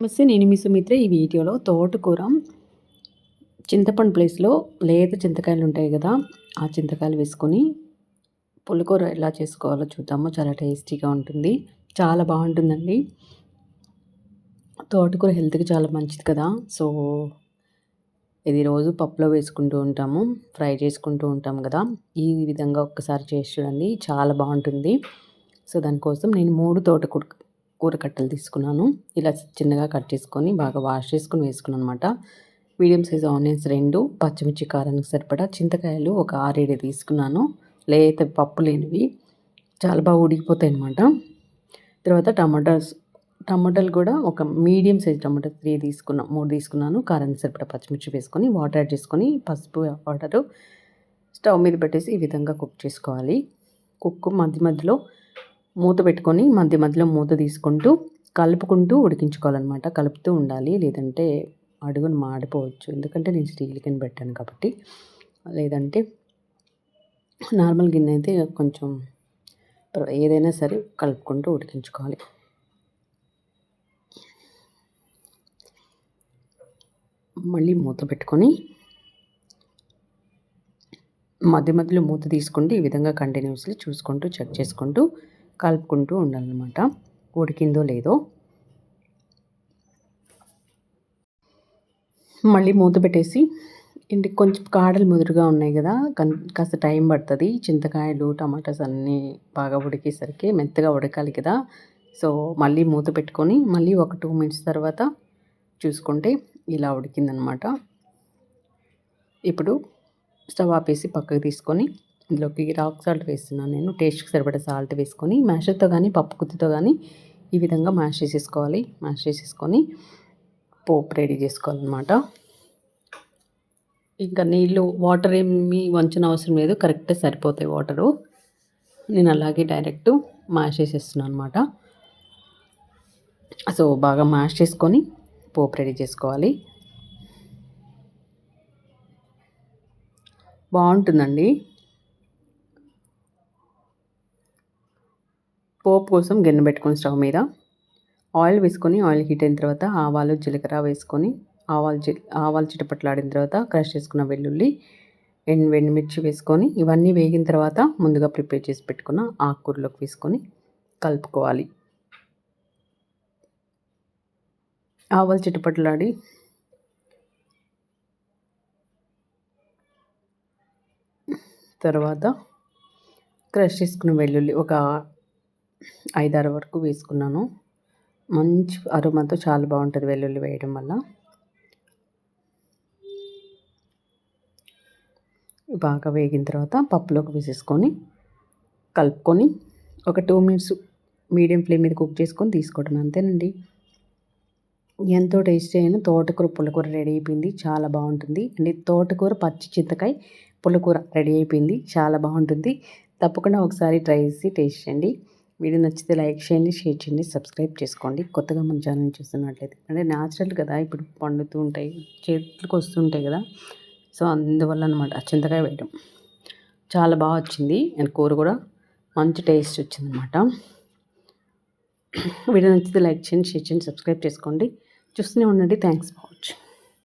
నమస్తే నేను మీ సుమిత్ర. ఈ వీడియోలో తోటకూర చింతపండు ప్లేస్లో లేత చింతకాయలు ఉంటాయి కదా ఆ చింతకాయలు వేసుకొని పులికూర ఎలా చేసుకోవాలో చూద్దాము. చాలా టేస్టీగా ఉంటుంది. చాలా బాగుంటుందండి. తోటకూర హెల్త్కి చాలా మంచిది కదా. సో ఇది రోజు పప్పులో వేసుకుంటూ ఉంటాము ఫ్రై చేసుకుంటూ ఉంటాము కదా. ఈ విధంగా ఒక్కసారి చేసి చూడండి. చాలా బాగుంటుంది. సో దానికోసం నేను మూడు తోటకూర కూర కట్టలు తీసుకున్నాను. ఇలా చిన్నగా కట్ చేసుకొని బాగా వాష్ చేసుకొని వేసుకున్నాను అనమాట మీడియం సైజ్ ఆనియన్స్ రెండు పచ్చిమిర్చి కారానికి సరిపడా చింతకాయలు ఒక ఆరేడు తీసుకున్నాను. లేత పప్పు లేనివి. చాలా బాగా ఉడికిపోతాయి అనమాట తర్వాత టమాటాస్ టమాటాలు కూడా ఒక మీడియం సైజ్ టమాటా త్రీ తీసుకున్నా మూడు తీసుకున్నాను. కారానికి సరిపడా పచ్చిమిర్చి వేసుకొని వాటర్ యాడ్ చేసుకొని పసుపు వాటరు స్టవ్ మీద పెట్టేసి ఈ విధంగా కుక్ చేసుకోవాలి. కుక్ మధ్య మధ్యలో మూత పెట్టుకొని మధ్య మధ్యలో మూత తీసుకుంటూ కలుపుకుంటూ ఉడికించుకోవాలన్నమాట. కలుపుతూ ఉండాలి. లేదంటే అడుగును మాడిపోవచ్చు. ఎందుకంటే నేను స్టీల్ గిన్నె పెట్టాను కాబట్టి. లేదంటే నార్మల్ గిన్నె అయితే కొంచెం ఏదైనా సరే కలుపుకుంటూ ఉడికించుకోవాలి. మళ్ళీ మూత పెట్టుకొని మధ్య మధ్యలో మూత తీసుకుంటూ ఈ విధంగా కంటిన్యూస్లీ చూసుకుంటూ చెక్ చేసుకుంటూ కలుపుకుంటూ ఉండాలన్నమాట. ఉడికిందో లేదో. మళ్ళీ మూత పెట్టేసి ఇంటికి కొంచెం కాడలు ముదురుగా ఉన్నాయి కదా కాస్త టైం పడుతుంది. చింతకాయలు టమాటాస్ అన్నీ బాగా ఉడికేసరికి మెత్తగా ఉడకాలి కదా. సో మళ్ళీ మూత పెట్టుకొని మళ్ళీ ఒక టూ మినిట్స్ తర్వాత చూసుకుంటే ఇలా ఉడికిందనమాట ఇప్పుడు స్టవ్ ఆపేసి పక్కకు తీసుకొని ఇందులోకి రాక్ సాల్ట్ వేస్తున్నాను నేను. టేస్ట్కి సరిపడే సాల్ట్ వేసుకొని మ్యాషర్తో కానీ పప్పు కుత్తితో కానీ ఈ విధంగా మ్యాష్ చేసేసుకోవాలి. మ్యాష్ చేసేసుకొని పోపు రెడీ చేసుకోవాలన్నమాట. ఇంకా నీళ్ళు వాటర్ ఏమి వంచిన అవసరం లేదు. కరెక్ట్గా సరిపోతాయి వాటరు. నేను అలాగే డైరెక్ట్ మ్యాష్ చేసేస్తున్నాను అనమాట సో బాగా మ్యాష్ చేసుకొని పోపు రెడీ చేసుకోవాలి. బాగుంటుందండి. పోపు కోసం గిన్నె పెట్టుకొని స్టవ్ మీద. ఆయిల్ వేసుకొని ఆయిల్ హీట్ అయిన తర్వాత ఆవాలు జీలకర్ర వేసుకొని ఆవాలు ఆవాలు చిటపట్లాడిన తర్వాత క్రష్ చేసుకున్న వెల్లుల్లి ఎండు వెండిమిర్చి వేసుకొని ఇవన్నీ వేగిన తర్వాత ముందుగా ప్రిపేర్ చేసి పెట్టుకున్న ఆకుకూరలోకి వేసుకొని కలుపుకోవాలి. ఆవాలు చిటపట్లాడి తర్వాత క్రష్ చేసుకున్న వెల్లుల్లి ఒక ఐదారు వరకు వేసుకున్నాను. మంచి అరుమతో చాలా బాగుంటుంది వెల్లుల్లి వేయడం వల్ల. బాగా వేగిన తర్వాత పప్పులోకి వేసేసుకొని కలుపుకొని ఒక టూ మినిట్స్ మీడియం ఫ్లేమ్ మీద కుక్ చేసుకొని తీసుకోవడం అంతేనండి. ఎంతో టేస్టీ అయిన తోటకూర పుల్లకూర రెడీ అయిపోయింది. చాలా బాగుంటుంది. అండి తోటకూర పచ్చి చింతకాయ పుల్లకూర రెడీ అయిపోయింది. చాలా బాగుంటుంది. తప్పకుండా ఒకసారి ట్రై చేసి టేస్ట్ చేయండి. వీడియో నచ్చితే లైక్ చేయండి షేర్ చేయండి సబ్స్క్రైబ్ చేసుకోండి. కొత్తగా మన ఛానల్ చూస్తున్నట్లయితే. అంటే న్యాచురల్ కదా ఇప్పుడు పండుతూ ఉంటాయి చేతులకు వస్తుంటాయి కదా. సో అందువల్ల అనమాట చింతకాయ వేయడం చాలా బాగా వచ్చింది. అండ్ కూర కూడా మంచి టేస్ట్ వచ్చింది అనమాట వీడియో నచ్చితే లైక్ చేయండి షేర్ చేయండి సబ్స్క్రైబ్ చేసుకోండి. చూస్తూనే ఉండండి. Thanks for watching.